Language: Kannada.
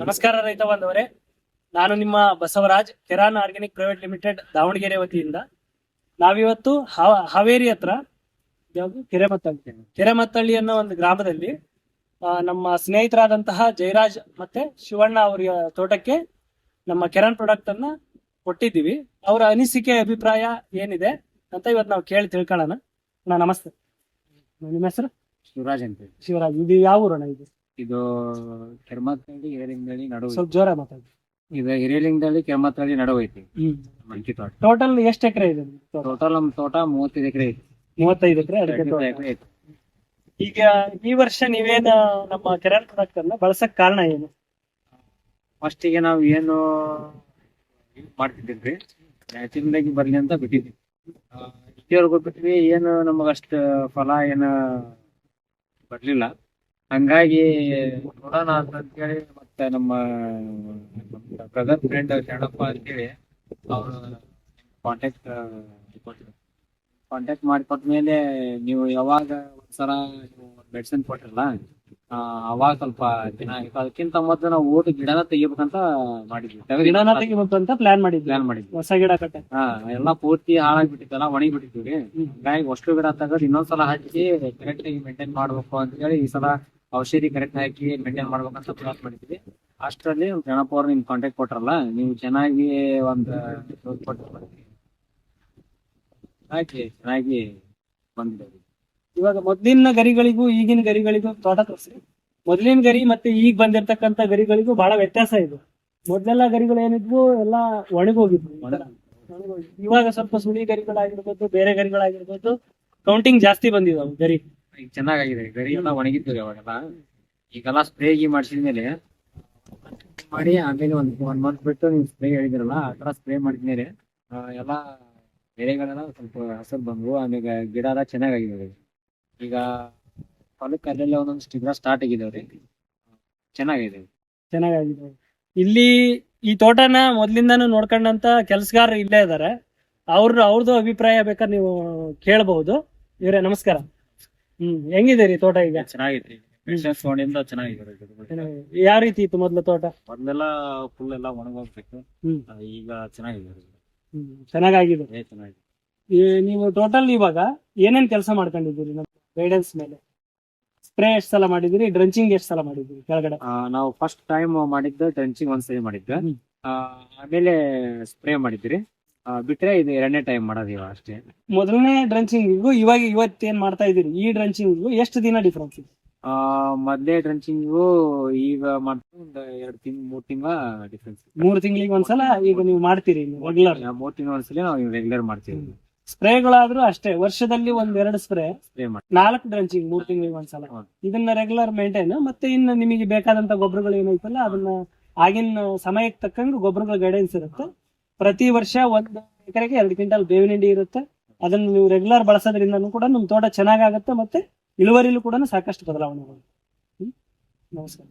ನಮಸ್ಕಾರ ರೈತ ಬಾಂಧವರೇ. ನಾನು ನಿಮ್ಮ Basavaraj Keran organic private limited Davanagere ವತಿಯಿಂದ. ನಾವಿವತ್ತು ಹಾವೇರಿ ಹತ್ರ ಯಾವುದು? ಕೆರೆಮತ್ತಳ್ಳಿ. ಕೆರೆಮತ್ತಳ್ಳಿ ಅನ್ನೋ ಒಂದು ಗ್ರಾಮದಲ್ಲಿ ನಮ್ಮ ಸ್ನೇಹಿತರಾದಂತಹ ಜಯರಾಜ್ ಮತ್ತೆ ಶಿವಣ್ಣ ಅವರ ತೋಟಕ್ಕೆ ನಮ್ಮ ಕೆರಾನ್ ಪ್ರಾಡಕ್ಟ್ ಅನ್ನ ಕೊಟ್ಟಿದ್ದೀವಿ. ಅವರ ಅನಿಸಿಕೆ ಅಭಿಪ್ರಾಯ ಏನಿದೆ ಅಂತ ಇವತ್ತು ನಾವು ಕೇಳಿ ತಿಳ್ಕೊಳ್ಳೋಣ. ನಮಸ್ತೆ. ನಿಮ್ಮ ಹೆಸರು? ಶಿವರಾಜ್ ಅಂತ ಶಿವರಾಜ್ ಇದು ಯಾವ ಊರಣ್ಣ ಇದು? ಇದು ಕೆರ್ಮತ್ತಳ್ಳಿ ಹಿರೇಲಿಂಗದಳ್ಳಿ ನಡುವೆ ಸ್ವಲ್ಪ ಜೋರ ಮಾತಾಡಿ. ಇದು ಹಿರೇಲಿಂಗದಳ್ಳಿ ಕೆರ್ಮತ್ತಳ್ಳಿ ನಡುವೆ ಐತಿ. ಮಂಕಿ ತೋಟ. ಟೋಟಲ್ ಎಷ್ಟು ಎಕರೆ ಇದೆ ಟೋಟಲ್ ನಮ್ ತೋಟ ಮೂವತ್ತೈದು ಎಕರೆ ಐತಿ. ಮೂವತ್ತೈದು ಎಕರೆ ಅಡಿಕೆ ತೋಟ. ಎಕರೆ ಐತಿ. ಈಗ ಈ ವರ್ಷ ನೀವೇನ ನಮ್ಮ ಕೆರೆಲ್ ಪ್ರಾಡಕ್ಟ್ ಅನ್ನ ಬಳಸಕ್ ಕಾರಣ ಏನು? ಫಸ್ಟ್ ಫಸ್ಟಿಗೆ ನಾವು ಏನು ಮಾಡ್ತಿದ್ದೀವಿ ನ್ಯಾಚುರಲ್ ಆಗಿ ಬರ್ಲಿ ಅಂತ ಬಿಟ್ಟಿದ್ವಿ. ಇಷ್ಟೇ ಬಿಟ್ವಿ ಏನು ನಮಗಷ್ಟು ಫಲ ಏನು ಬರ್ಲಿಲ್ಲ. ಹಂಗಾಗಿ ನೋಡೋಣ ಅಂತೇಳಿ ಮತ್ತೆ ನಮ್ಮ ಬ್ರದರ್ ಫ್ರೆಂಡ್ ಶರಣಪ್ಪ ಅಂತೇಳಿ ಅವರು ಕಾಂಟ್ಯಾಕ್ಟ್ ಕಾಂಟ್ಯಾಕ್ಟ್ ಮಾಡಿ ಕೊಟ್ಮೇಲೆ ನೀವು ಯಾವಾಗ ಒಂದ್ಸಲ ನೀವು ಮೆಡಿಸಿನ್ ಕೊಟ್ಟಿರಲ್ಲ ಆ, ಅವಾಗ ಸ್ವಲ್ಪ ಚೆನ್ನಾಗಿತ್ತು ಅದಕ್ಕಿಂತ ಮೊದಲು ನಾವು ಊಟ ಗಿಡನ ತೆಗಿಬೇಕಂತ ಮಾಡಿದ್ವಿ. ಗಿಡನ ತೆಗಿಬೇಕು ಅಂತ ಪ್ಲಾನ್ ಮಾಡಿದ್ವಿ. ಪ್ಲಾನ್ ಮಾಡಿದ್ವಿ. ಹೊಸ ಗಿಡ ಕಟ್ಟೆ ಹಾ ಎಲ್ಲಾ ಪೂರ್ತಿ ಹಾಳಾಗ್ಬಿಟ್ಟಿತ್ತಲ್ಲ ಒಣಗಿ ಬಿಟ್ಟಿದ್ವಿ ಹಂಗಾಗಿ ಅಷ್ಟು ಗಿಡ ತೆಗೆದು ಇನ್ನೊಂದ್ಸಲ ಹಚ್ಚಿ ಕರೆಕ್ಟ್ ಆಗಿ ಮೇಂಟೈನ್ ಮಾಡ್ಬೇಕು ಅಂತ ಹೇಳಿ ಈ ಸಲ ಔಷಧಿ ಕರೆಕ್ಟ್ ಹಾಕಿ ಮೇಂಟೈನ್ ಮಾಡ್ಬೇಕಂತ ಪ್ರಯತ್ನ ಮಾಡಿದ್ವಿ. ಅಷ್ಟರಲ್ಲಿ ಗಣಪ ಅವ್ರು ನಿಮ್ ಕಾಂಟ್ಯಾಕ್ಟ್ ಕೊಟ್ರಲ್ಲ ನೀವು ಚೆನ್ನಾಗಿ ಒಂದ್ ಹಾಕಿ ಚೆನ್ನಾಗಿ ಬಂದಿದೆ ಇವಾಗ ಮೊದ್ಲಿನ ಗರಿಗಳಿಗೂ ಈಗಿನ ಗರಿಗಳಿಗೂ ತೋಟ ತೋರಿಸಿ. ಮೊದ್ಲಿನ ಗರಿ ಮತ್ತೆ ಈಗ ಬಂದಿರತಕ್ಕಂತ ಗರಿಗಳಿಗೂ ಬಹಳ ವ್ಯತ್ಯಾಸ ಇದು. ಮೊದ್ಲೆಲ್ಲ ಗರಿಗಳು ಏನಿದ್ವು ಎಲ್ಲ ಒಣಗೋಗಿದ್ವು. ಇವಾಗ ಸ್ವಲ್ಪ ಸುಳಿ ಗರಿಗಳಾಗಿರ್ಬೋದು ಬೇರೆ ಗರಿಗಳಾಗಿರ್ಬೋದು ಕೌಂಟಿಂಗ್ ಜಾಸ್ತಿ ಬಂದಿದಾವು ಗರಿ. ಈಗ ಚೆನ್ನಾಗಿದೆ ಗರಿ ಎಲ್ಲ ಒಣಗಿದ್ದು ಅವಾಗೆಲ್ಲ ಈಗೆಲ್ಲ ಸ್ಪ್ರೇ ಗಿ ಮಾಡಿಸಿದ್ಮೇಲೆ ಮಾಡಿ ಆಮೇಲೆ ಒಂದ್ ಒನ್ ಮಂತ್ ಬಿಟ್ಟು ನೀವು ಸ್ಪ್ರೇ ಹೇಳಿದಿರಲ್ಲ, ಆ ತರ ಸ್ಪ್ರೇ ಮಾಡಿದ್ಮೇಲೆ ಎಲ್ಲ ಎಲೆಗಳೆಲ್ಲ ಸ್ವಲ್ಪ ಹಸರು ಬಂದ್ವು. ಆಮೇಲೆ ಗಿಡ ಎಲ್ಲ ಚೆನ್ನಾಗಾಗಿದೆ ಈಗ ಹೊಲಕ್ಕೆ ಅಲ್ಲೆಲ್ಲ ಒಂದೊಂದು ಗಿಡ ಸ್ಟಾರ್ಟ್ ಆಗಿದಾವ್ರಿ ಚೆನ್ನಾಗಿದೆ. ಚೆನ್ನಾಗಿದೆ ಇಲ್ಲಿ ಈ ತೋಟನ ಮೊದ್ಲಿಂದಾನು ನೋಡ್ಕೊಂಡಂತ ಕೆಲ್ಸಗಾರರು ಇಲ್ಲೇ ಇದಾರೆ. ಅವ್ರ ಅವ್ರದ್ದು ಅಭಿಪ್ರಾಯ ಬೇಕಾದ್ರೆ ನೀವು ಕೇಳಬಹುದು. ಇವರೇ, ನಮಸ್ಕಾರ. ಹ್ಮ್. ಹೆಂಗಿದೆ ರೀ ತೋಟ ಈಗ? ಚೆನ್ನಾಗಿದೆ ಮೆಡಿಸಿನ್ಸ್ ತಗೊಂಡಿಂದ ಚೆನ್ನಾಗಿದೆ ಗಿಡಗಳು. ಚೆನ್ನಾಗಿದೆ. ಯಾವ ರೀತಿ ಇತ್ತು ಮೊದ್ಲು ತೋಟ? ಮೊದ್ಲೆಲ್ಲ ಫುಲ್ ಎಲ್ಲ ಹ್ಮ್. ಆ, ಈಗ ಚೆನ್ನಾಗಿದೆ ಹ್ಮ್. ಚೆನ್ನಾಗಾಗಿದೆ. ಏ, ಚೆನ್ನಾಗಿದೆ. ಈ ನೀವು ಟೋಟಲ್ ಇವಾಗ ಏನೇನ್ ಕೆಲಸ ಮಾಡ್ಕೊಂಡಿದ್ದೀರಿ ನಮ್ಮ ಗೈಡೆನ್ಸ್ ಮೇಲೆ? ಸ್ಪ್ರೇ ಎಷ್ಟ್ ಸಲ ಮಾಡಿದಿರಿ ಡ್ರಂಚಿಂಗ್ ಎಷ್ಟ್ ಸಲ ಮಾಡಿದ್ರಿ ಕೆಳಗಡೆ? ಆ, ನಾವು ಫಸ್ಟ್ ಟೈಮ್ ಮಾಡಿದ್ದ ಡ್ರಂಚಿಂಗ್ ಒಂದ್ಸರಿ ಮಾಡಿದ್ದ ಹ್ಮ್. ಆ, ಆಮೇಲೆ ಸ್ಪ್ರೇ ಮಾಡಿದ್ರಿ ಬಿಟ್ರೆ ಇದು ಎರಡನೇ ಟೈಮ್ ಮಾಡೋದು ಇವಾಗ ಅಷ್ಟೇ. ಮೊದಲನೇ ಡ್ರಂಚಿಂಗಿಗೂ ಇವಾಗ ಇವತ್ತೇನ್ ಮಾಡ್ತಾ ಇದೀರಿ ಈ ಡ್ರಂಚಿಂಗಿಗೂ ಎಷ್ಟು ದಿನ ಡಿಫ್ರೆನ್ಸ್ ಇದೆ? ಆ, ಮೊದ್ಲೇ ಈಗ ಮಾಡ್ತಾ ಒಂದು ಎರಡು ತಿಂಗ್ ಮೂರ್ ತಿಂಗಳ ಡಿಫ್ರೆನ್ಸ್ ಮೂರು ತಿಂಗಳಿಗೆ ಒಂದ್ಸಲ ಈಗ ನೀವು ಮಾಡ್ತೀರಿ ರೆಗ್ಯುಲರ್ ಮೂರ್ ತಿಂಗಳ ಒಂದ್ಸಲ ನಾವು ರೆಗ್ಯುಲರ್ ಮಾಡ್ತೀವಿ. ಸ್ಪ್ರೇಗಳಾದ್ರೂ ಅಷ್ಟೇ ವರ್ಷದಲ್ಲಿ ಒಂದ್ ಎರಡು ಸ್ಪ್ರೇ ಸ್ಪ್ರೇ ಮಾಡಿ ನಾಲ್ಕು ಡ್ರಂಚಿಂಗ್ ಮೂರ್ ತಿಂಗಳಿಗೆ ಒಂದ್ಸಲ. ಇದನ್ನ ರೆಗ್ಯುಲರ್ ಮೇಂಟೈನ್ ಮತ್ತೆ ಇನ್ನ ನಿಮಗೆ ಬೇಕಾದಂತ ಗೊಬ್ಬರಗಳು ಏನೈತಲ್ಲ ಅದನ್ನ ಆಗಿನ ಸಮಯಕ್ಕೆ ತಕ್ಕಂಗೆ ಗೊಬ್ಬರಗಳ ಗೈಡೆನ್ಸ್ ಇರುತ್ತೆ. ಪ್ರತಿ ವರ್ಷ ಒಂದ್ ಎಕರೆಗೆ ಎರಡು ಕ್ವಿಂಟಲ್ ಬೇವಿನ ಹಿಂಡಿ ಇರುತ್ತೆ. ಅದನ್ನ ನೀವು ರೆಗ್ಯುಲರ್ ಬಳಸೋದ್ರಿಂದ ಕೂಡ ನಿಮ್ ತೋಟ ಚೆನ್ನಾಗಾಗುತ್ತೆ ಮತ್ತೆ ಇಳುವರಿಲೂ ಕೂಡ ಸಾಕಷ್ಟು ಬದಲಾವಣೆಗಳು ನಮಸ್ಕಾರ.